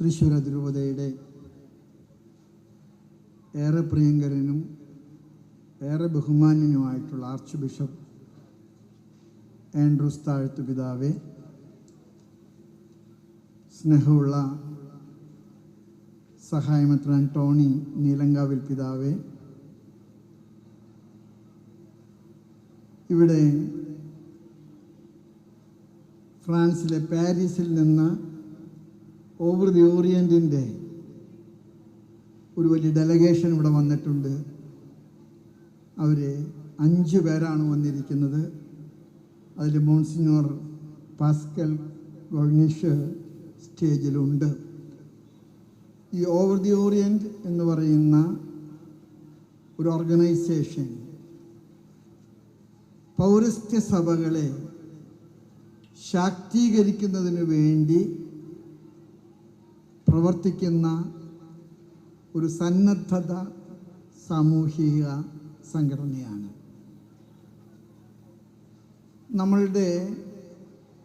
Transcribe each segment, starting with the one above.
തൃശ്ശൂർ അതിരൂപതയുടെ ഏറെ പ്രിയങ്കരനും ഏറെ ബഹുമാന്യനുമായിട്ടുള്ള ആർച്ച് ബിഷപ്പ് ആൻഡ്രൂസ് താഴ്ത്തു പിതാവെ സ്നേഹമുള്ള സഹായമത്ര ടോണി നീലങ്കാവിൽ പിതാവെ ഇവിടെ ഫ്രാൻസിലെ പാരീസിൽ നിന്ന് ഓവർ ദി ഓറിയന്റിന്റെ ഒരു വലിയ ഡെലഗേഷൻ ഇവിടെ വന്നിട്ടുണ്ട്. അവർ അഞ്ച് പേരാണ് വന്നിരിക്കുന്നത്. അതിൽ മോൺസിനോർ പാസ്കൽ ഗോഗ്നീഷ് സ്റ്റേജിലുണ്ട്. ഈ ഓവർ ദി ഓറിയന്റ് എന്ന് പറയുന്ന ഒരു ഓർഗനൈസേഷൻ പൗരസ്ത്യ സഭകളെ ശാക്തീകരിക്കുന്നതിന് വേണ്ടി പ്രവർത്തിക്കുന്ന ഒരു സന്നദ്ധത സാമൂഹിക സംഘടനയാണ്. നമ്മളുടെ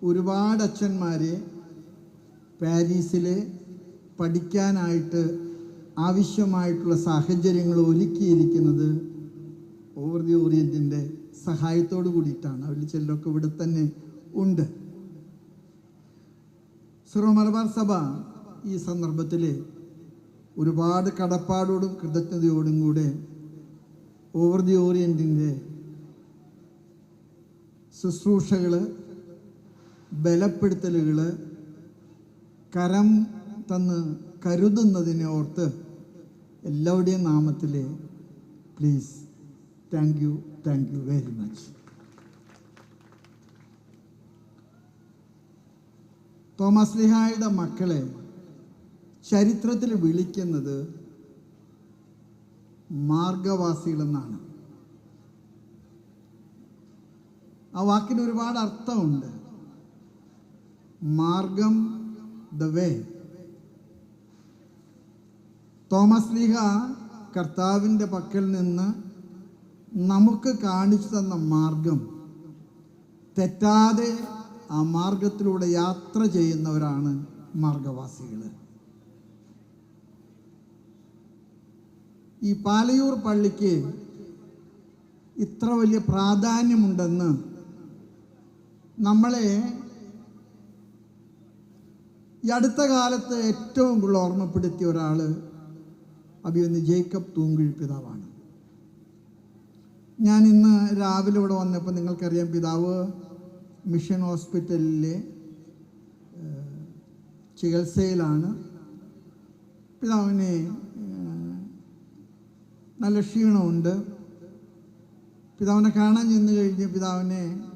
ഒരുപാട് അച്ഛന്മാരെ പാരീസിൽ പഠിക്കാനായിട്ട് ആവശ്യമായിട്ടുള്ള സാഹചര്യങ്ങൾ ഒരുക്കിയിരിക്കുന്നത് ഓവർ ദി ഓറിയന്റിന്റെ സഹായത്തോടു കൂടിയിട്ടാണ്. അവരിൽ ചിലരൊക്കെ ഇവിടെ തന്നെ ഉണ്ട്. സിറോ മലബാർ സഭ ഈ സന്ദർഭത്തിൽ ഒരുപാട് കടപ്പാടോടും കൃതജ്ഞതയോടും കൂടെ ഓവർ ദി ഓറിയന്റിന്റെ ശുശ്രൂഷകൾ ബലപ്പെടുത്തലുകൾ കരം തന്ന് കരുതുന്നതിനെ ഓർത്ത് എല്ലാവരുടെയും നാമത്തിൽ please thank you thank you very much Thomas ലിഹായുടെ മക്കളെ ചരിത്രത്തിൽ വിളിക്കുന്നത് മാർഗവാസികളെന്നാണ്. ആ വാക്കിന് ഒരുപാട് അർത്ഥമുണ്ട്. മാർഗം ദ വേ. തോമസ് ലീഹ കർത്താവിന്റെ പക്കൽ നിന്ന് നമുക്ക് കാണിച്ചു തന്ന മാർഗം തെറ്റാതെ ആ മാർഗത്തിലൂടെ യാത്ര ചെയ്യുന്നവരാണ് മാർഗവാസികൾ ഈ പാലയൂർ പള്ളിക്ക് ഇത്ര വലിയ പ്രാധാന്യമുണ്ടെന്ന് നമ്മളെ ഈ അടുത്ത കാലത്ത് ഏറ്റവും കൂടുതൽ ഓർമ്മപ്പെടുത്തിയ ഒരാൾ അഭിയൊന്ന് ജേക്കബ് തൂങ്കിഴ് പിതാവാണ്. ഞാൻ ഇന്ന് രാവിലെ ഇവിടെ വന്നപ്പോൾ നിങ്ങൾക്കറിയാം പിതാവ് മിഷൻ ഹോസ്പിറ്റലിലെ ചികിത്സയിലാണ്. പിതാവിന് നല്ല ക്ഷീണമുണ്ട്. പിതാവിനെ കാണാൻ ചെന്ന് കഴിഞ്ഞ് പിതാവിനെ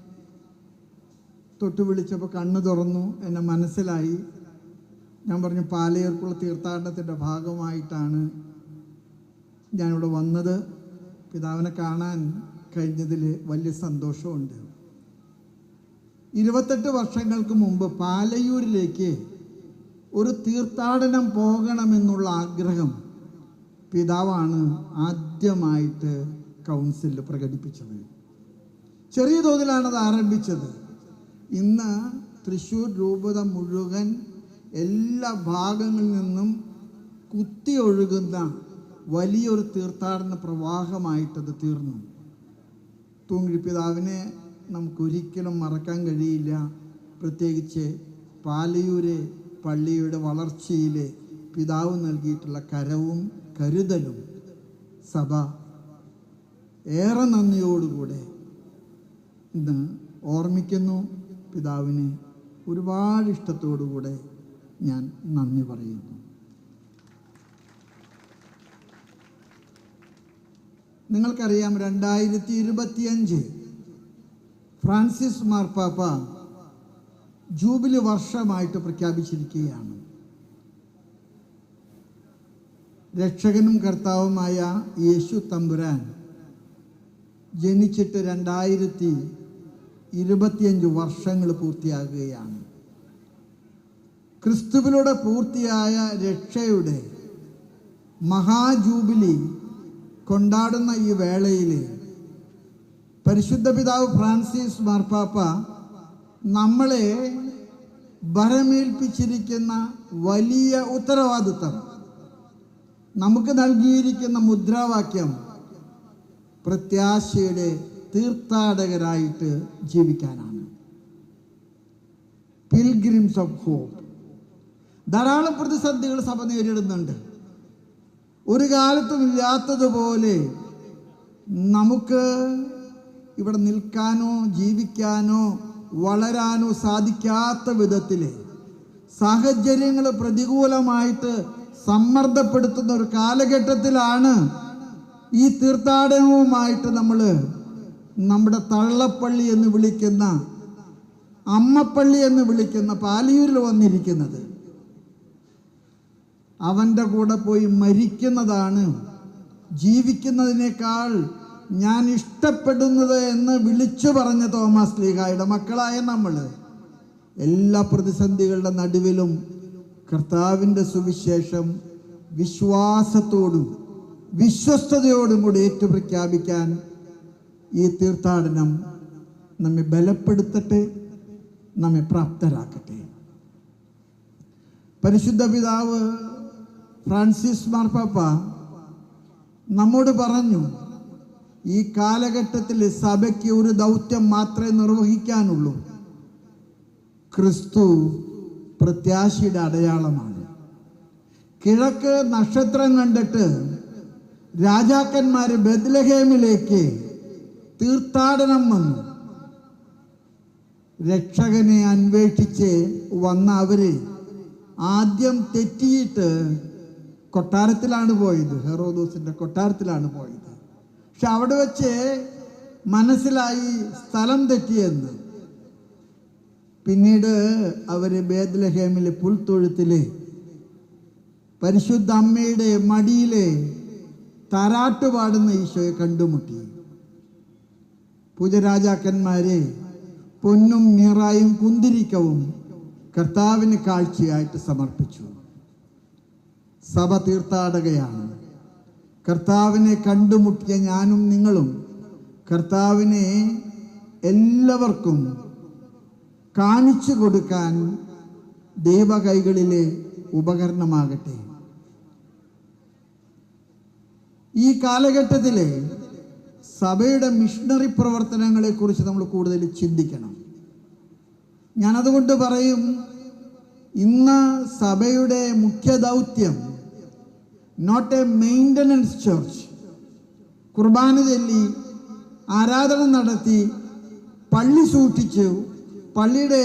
തൊട്ട് വിളിച്ചപ്പോൾ കണ്ണ് തുറന്നു എന്നെ മനസ്സിലായി. ഞാൻ പറഞ്ഞു പാലയൂർക്കുള്ള തീർത്ഥാടനത്തിന്റെ ഭാഗമായിട്ടാണ് ഞാനിവിടെ വന്നത്. പിതാവിനെ കാണാൻ കഴിഞ്ഞതിൽ വലിയ സന്തോഷമുണ്ട്. ഇരുപത്തെട്ട് വർഷങ്ങൾക്ക് മുമ്പ് പാലയൂരിലേക്ക് ഒരു തീർത്ഥാടനം പോകണമെന്നുള്ള ആഗ്രഹം പിതാവാണ് ആദ്യമായിട്ട് കൗൺസിലിൽ പ്രകടിപ്പിച്ചത്. ചെറിയ തോതിലാണ് അത് ആരംഭിച്ചത്. ഇന്ന് തൃശ്ശൂർ രൂപത മുഴുവൻ എല്ലാ ഭാഗങ്ങളിൽ നിന്നും കുത്തി ഒഴുകുന്ന വലിയൊരു തീർത്ഥാടന പ്രവാഹമായിട്ടത് തീർന്നു. തൂങ്ങി പിതാവിനെ നമുക്കൊരിക്കലും മറക്കാൻ കഴിയില്ല. പ്രത്യേകിച്ച് പാലയൂര് പള്ളിയുടെ വളർച്ചയിൽ പിതാവ് നൽകിയിട്ടുള്ള കരവും കരുതലും സഭ ഏറെ നന്ദിയോടുകൂടെ ഇന്ന് ഓർമ്മിക്കുന്നു. പിതാവിനെ ഒരുപാട് ഇഷ്ടത്തോടുകൂടെ ഞാൻ നന്ദി പറയുന്നു. നിങ്ങൾക്കറിയാം രണ്ടായിരത്തി ഇരുപത്തിയഞ്ച് ഫ്രാൻസിസ് മാർപ്പാപ്പ ജൂബിലി വർഷമായിട്ട് പ്രഖ്യാപിച്ചിരിക്കുകയാണ്. രക്ഷകനും കർത്താവുമായ യേശു തമ്പുരാൻ ജനിച്ചിട്ട് രണ്ടായിരത്തി ഇരുപത്തിയഞ്ച് വർഷങ്ങൾ പൂർത്തിയാകുകയാണ്. ക്രിസ്തുവിലൂടെ പൂർത്തിയായ രക്ഷയുടെ മഹാജൂബിലി കൊണ്ടാടുന്ന ഈ വേളയിൽ പരിശുദ്ധ പിതാവ് ഫ്രാൻസിസ് മാർപ്പാപ്പ നമ്മളെ ഭരമേൽപ്പിച്ചിരിക്കുന്ന വലിയ ഉത്തരവാദിത്തം നമുക്ക് നൽകിയിരിക്കുന്ന മുദ്രാവാക്യം പ്രത്യാശയുടെ തീർത്ഥാടകരായിട്ട് ജീവിക്കാനാണ്. പിൽഗ്രിംസ് ഓഫ് ഹോപ്പ് ധാരാളം പ്രതിസന്ധികൾ സഭ നേരിടുന്നുണ്ട്. ഒരു കാലത്തും ഇല്ലാത്തതുപോലെ നമുക്ക് ഇവിടെ നിൽക്കാനോ ജീവിക്കാനോ വളരാനോ സാധിക്കാത്ത വിധത്തിൽ സാഹചര്യങ്ങൾ പ്രതികൂലമായിട്ട് സമ്മർദ്ദപ്പെടുത്തുന്ന ഒരു കാലഘട്ടത്തിലാണ് ഈ തീർത്ഥാടനവുമായിട്ട് നമ്മൾ നമ്മുടെ തള്ളപ്പള്ളി എന്ന് വിളിക്കുന്ന അമ്മപ്പള്ളി എന്ന് വിളിക്കുന്ന പാലിയൂരിൽ വന്നിരിക്കുന്നത്. അവന്റെ കൂടെ പോയി മരിക്കുന്നതാണ്. ജീവിക്കുന്നതിനേക്കാൾ ഞാൻ ഇഷ്ടപ്പെടുന്നത് എന്ന് വിളിച്ചു പറഞ്ഞ തോമസ് ലീഗായുടെ മക്കളായ നമ്മൾ എല്ലാ പ്രതിസന്ധികളുടെ നടുവിലും കർത്താവിന്റെ സുവിശേഷം വിശ്വാസത്തോടും വിശ്വസ്തയോടും കൂടി ഏറ്റുപ്രഖ്യാപിക്കാൻ ഈ തീർത്ഥാടനം നമ്മെ ബലപ്പെടുത്തട്ടെ നമ്മെ പ്രാപ്തരാക്കട്ടെ. പരിശുദ്ധ പിതാവ് ഫ്രാൻസിസ് മാർപ്പാപ്പ നമ്മോട് പറഞ്ഞു ഈ കാലഘട്ടത്തിൽ സഭയ്ക്ക് ഒരു ദൗത്യം മാത്രമേ നിർവഹിക്കാനുള്ളൂ. ക്രിസ്തു പ്രത്യാശയുടെ അടയാളമാണ്. കിഴക്ക് നക്ഷത്രം കണ്ടിട്ട് രാജാക്കന്മാർ ബദ്ലഹേമിലേക്ക് തീർത്ഥാടനം വന്നു. രക്ഷകനെ അന്വേഷിച്ച് വന്ന അവർ ആദ്യം തെറ്റിയിട്ട് കൊട്ടാരത്തിലാണ് പോയത്. ഹെറോദോസിന്റെ കൊട്ടാരത്തിലാണ് പോയത്. പക്ഷെ അവിടെ വെച്ച് മനസ്സിലായി സ്ഥലം തെറ്റിയെന്ന്. പിന്നീട് അവർ ബേദ്ലഹേമിലെ പുൽത്തൊഴുത്തിലെ പരിശുദ്ധ അമ്മയുടെ മടിയിലെ താരാട്ട് പാടുന്ന ഈശോയെ കണ്ടുമുട്ടി. പൂജരാജാക്കന്മാരെ പൊന്നും നീറായും കുന്തിരിക്കവും കർത്താവിന് കാഴ്ചയായിട്ട് സമർപ്പിച്ചു. സഭ തീർത്ഥാടകയാണ്. കർത്താവിനെ കണ്ടുമുട്ടിയ ഞാനും നിങ്ങളും കർത്താവിനെ എല്ലാവർക്കും കാണിച്ചു കൊടുക്കാൻ ദേവകൈകളിലെ ഉപകരണമാകട്ടെ. ഈ കാലഘട്ടത്തിലെ സഭയുടെ മിഷണറി പ്രവർത്തനങ്ങളെ കുറിച്ച് നമ്മൾ കൂടുതൽ ചിന്തിക്കണം. ഞാനതുകൊണ്ട് പറയും ഇന്ന് സഭയുടെ മുഖ്യ ദൗത്യം നോട്ട് എ മെയിന്റനൻസ് ചർച്ച് കുർബാന ചൊല്ലി ആരാധന നടത്തി പള്ളി സൂക്ഷിച്ചു പള്ളിയുടെ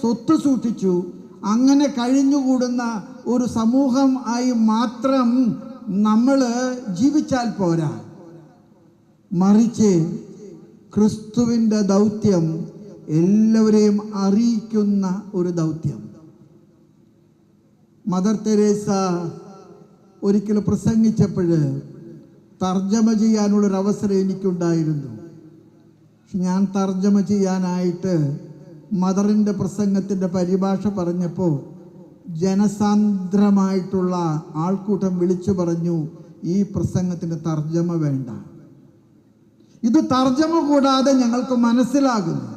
സ്വത്ത് സൂക്ഷിച്ചു. അങ്ങനെ കഴിഞ്ഞുകൂടുന്ന ഒരു സമൂഹം ആയി മാത്രം നമ്മൾ ജീവിച്ചാൽ പോരാ. മറിച്ച് ക്രിസ്തുവിന്റെ ദൗത്യം എല്ലാവരെയും അറിയിക്കുന്ന ഒരു ദൗത്യം. മദർ തെരേസ ഒരിക്കൽ പ്രസംഗിച്ചപ്പോൾ തർജമ ചെയ്യാനുള്ളൊരവസരം എനിക്കുണ്ടായിരുന്നു. ഞാൻ തർജമ ചെയ്യാനായിട്ട് മദറിന്റെ പ്രസംഗത്തിന്റെ പരിഭാഷ പറഞ്ഞപ്പോൾ ജനസാന്ദ്രമായിട്ടുള്ള ആൾക്കൂട്ടം വിളിച്ചു പറഞ്ഞു ഈ പ്രസംഗത്തിന് തർജമ വേണ്ട. ഇത് തർജമ കൂടാതെ ഞങ്ങൾക്ക് മനസ്സിലാകുന്നു.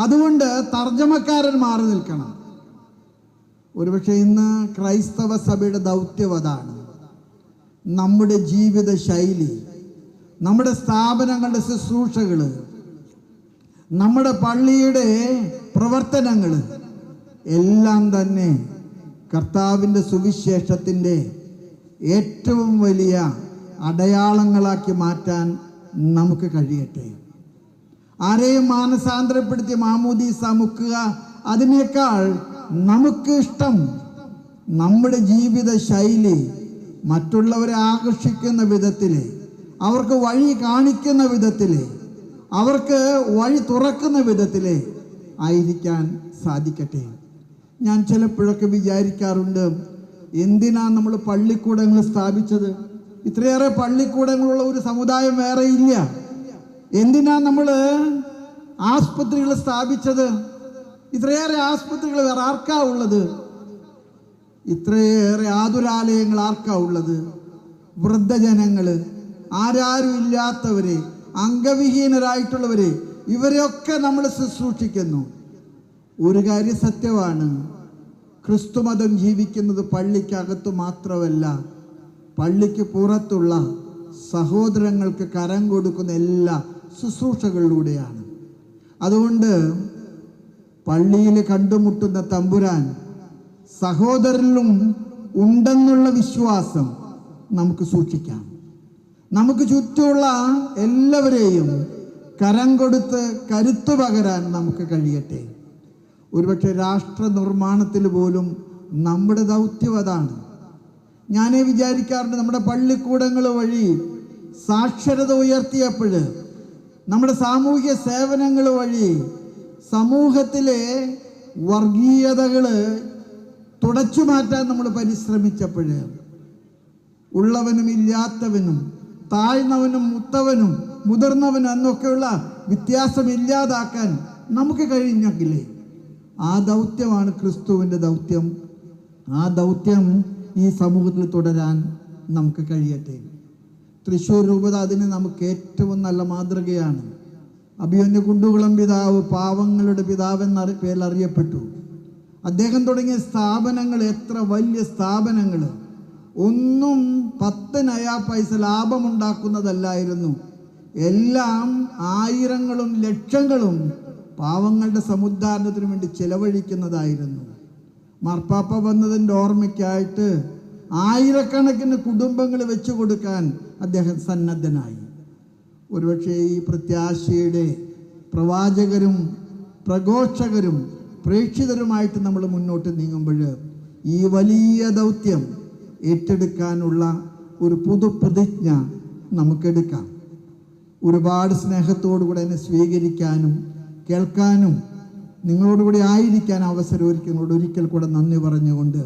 അതുകൊണ്ട് തർജമക്കാരൻ മാറി നിൽക്കണം. ഒരുപക്ഷെ ഇന്ന് ക്രൈസ്തവ സഭയുടെ ദൗത്യം അതാണ്. നമ്മുടെ ജീവിത ശൈലി നമ്മുടെ സ്ഥാപനങ്ങളുടെ ശുശ്രൂഷകൾ നമ്മുടെ പള്ളിയുടെ പ്രവർത്തനങ്ങൾ എല്ലാം തന്നെ കർത്താവിന്റെ സുവിശേഷത്തിന്റെ ഏറ്റവും വലിയ അടയാളങ്ങളാക്കി മാറ്റാൻ നമുക്ക് കഴിയട്ടെ. ആരെയും മാനസാന്തരപ്പെടുത്തി മാമൂദി മുക്കുക അതിനേക്കാൾ നമുക്ക് ഇഷ്ടം നമ്മുടെ ജീവിത ശൈലി മറ്റുള്ളവരെ ആകർഷിക്കുന്ന വിധത്തിൽ അവർക്ക് വഴി കാണിക്കുന്ന വിധത്തിൽ അവർക്ക് വഴി തുറക്കുന്ന വിധത്തിൽ ആയിരിക്കാൻ സാധിക്കട്ടെ. ഞാൻ ചിലപ്പോഴൊക്കെ വിചാരിക്കാറുണ്ട് എന്തിനാ നമ്മൾ പള്ളിക്കൂടങ്ങൾ സ്ഥാപിച്ചത്? ഇത്രയേറെ പള്ളിക്കൂടങ്ങളുള്ള ഒരു സമുദായം വേറെ ഇല്ല. എന്തിനാ നമ്മൾ ആസ്പത്രികൾ സ്ഥാപിച്ചത്? ഇത്രയേറെ ആസ്പത്രികൾ വേറെ ആർക്കാ ഉള്ളത്? ഇത്രയേറെ ആതുരാലയങ്ങൾ ആർക്കാ ഉള്ളത്? വൃദ്ധജനങ്ങൾ ആരാരും ഇല്ലാത്തവരെ അംഗവിഹീനരായിട്ടുള്ളവരെ ഇവരെയൊക്കെ നമ്മൾ ശുശ്രൂഷിക്കുന്നു. ഒരു കാര്യം സത്യമാണ്. ക്രിസ്തുമതം ജീവിക്കുന്നത് പള്ളിക്കകത്ത് മാത്രമല്ല പള്ളിക്ക് പുറത്തുള്ള സഹോദരങ്ങൾക്ക് കരം കൊടുക്കുന്ന എല്ലാ ശുശ്രൂഷകളിലൂടെയാണ്. അതുകൊണ്ട് പള്ളിയിൽ കണ്ടുമുട്ടുന്ന തമ്പുരാൻ സഹോദരനും ഉണ്ടെന്നുള്ള വിശ്വാസം നമുക്ക് സൂക്ഷിക്കാം. നമുക്ക് ചുറ്റുമുള്ള എല്ലാവരെയും കരം കൊടുത്ത് കരുത്തു പകരാൻ നമുക്ക് കഴിയട്ടെ. ഒരുപക്ഷെ രാഷ്ട്ര നിർമ്മാണത്തിൽ പോലും നമ്മുടെ ദൗത്യം അതാണ്. ഞാനേ വിചാരിക്കാറുണ്ട് നമ്മുടെ പള്ളിക്കൂടങ്ങൾ വഴി സാക്ഷരത ഉയർത്തിയപ്പോൾ നമ്മുടെ സാമൂഹ്യ സേവനങ്ങൾ വഴി സമൂഹത്തിലെ വർഗീയതകൾ തുടച്ചു മാറ്റാൻ നമ്മൾ പരിശ്രമിച്ചപ്പോൾ ഉള്ളവനും ഇല്ലാത്തവനും താഴ്ന്നവനും മുത്തവനും മുതിർന്നവനും എന്നൊക്കെയുള്ള വ്യത്യാസം ഇല്ലാതാക്കാൻ നമുക്ക് കഴിഞ്ഞെങ്കിലേ ആ ദൗത്യമാണ് ക്രിസ്തുവിന്റെ ദൗത്യം. ആ ദൗത്യം ഈ സമൂഹത്തിൽ തുടരാൻ നമുക്ക് കഴിയട്ടെ. തൃശ്ശൂർ രൂപത അതിന് നമുക്ക് ഏറ്റവും നല്ല മാതൃകയാണ്. അഭിയന്യ കുണ്ടുകുളം പിതാവ് പാവങ്ങളുടെ പിതാവെന്ന പേരിൽ അറിയപ്പെട്ടു. അദ്ദേഹം തുടങ്ങിയ സ്ഥാപനങ്ങൾ എത്ര വലിയ സ്ഥാപനങ്ങൾ. ഒന്നും പത്ത് നയാ പൈസ ലാഭമുണ്ടാക്കുന്നതല്ലായിരുന്നു. എല്ലാം ആയിരങ്ങളും ലക്ഷങ്ങളും പാവങ്ങളുടെ സമുദ്ധാരണത്തിന് വേണ്ടി ചെലവഴിക്കുന്നതായിരുന്നു. മാർപ്പാപ്പ വന്നതിന്റെ ഓർമ്മയ്ക്കായിട്ട് ആയിരക്കണക്കിന് കുടുംബങ്ങൾ വെച്ചു കൊടുക്കാൻ അദ്ദേഹം സന്നദ്ധനായി. ഒരുപക്ഷെ ഈ പ്രത്യാശയുടെ പ്രവാചകരും പ്രഘോഷകരും പ്രേക്ഷിതരുമായിട്ട് നമ്മൾ മുന്നോട്ട് നീങ്ങുമ്പോൾ ഈ വലിയ ദൗത്യം ഏറ്റെടുക്കാനുള്ള ഒരു പുതു പ്രതിജ്ഞ നമുക്കെടുക്കാം. ഒരുപാട് സ്നേഹത്തോടുകൂടെ എന്നെ സ്വീകരിക്കാനും കേൾക്കാനും നിങ്ങളോടുകൂടി ആയിരിക്കാൻ അവസരം ഒരുക്കുന്നതോട് ഒരിക്കൽ കൂടെ നന്ദി പറഞ്ഞുകൊണ്ട്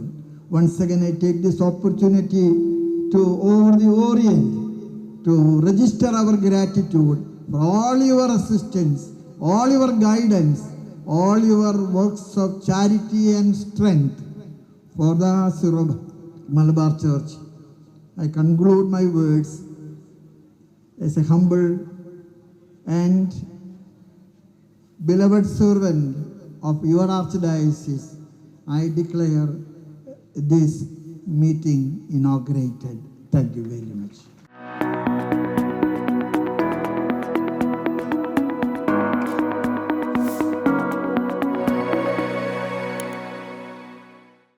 once again I take this opportunity to offer the orient to register our gratitude for all your assistance, all your guidance, all your works of charity and strength. For the Syro Malabar Church. I conclude my words as a humble and beloved servant of your archdiocese. I declare this meeting inaugurated. Thank you very much.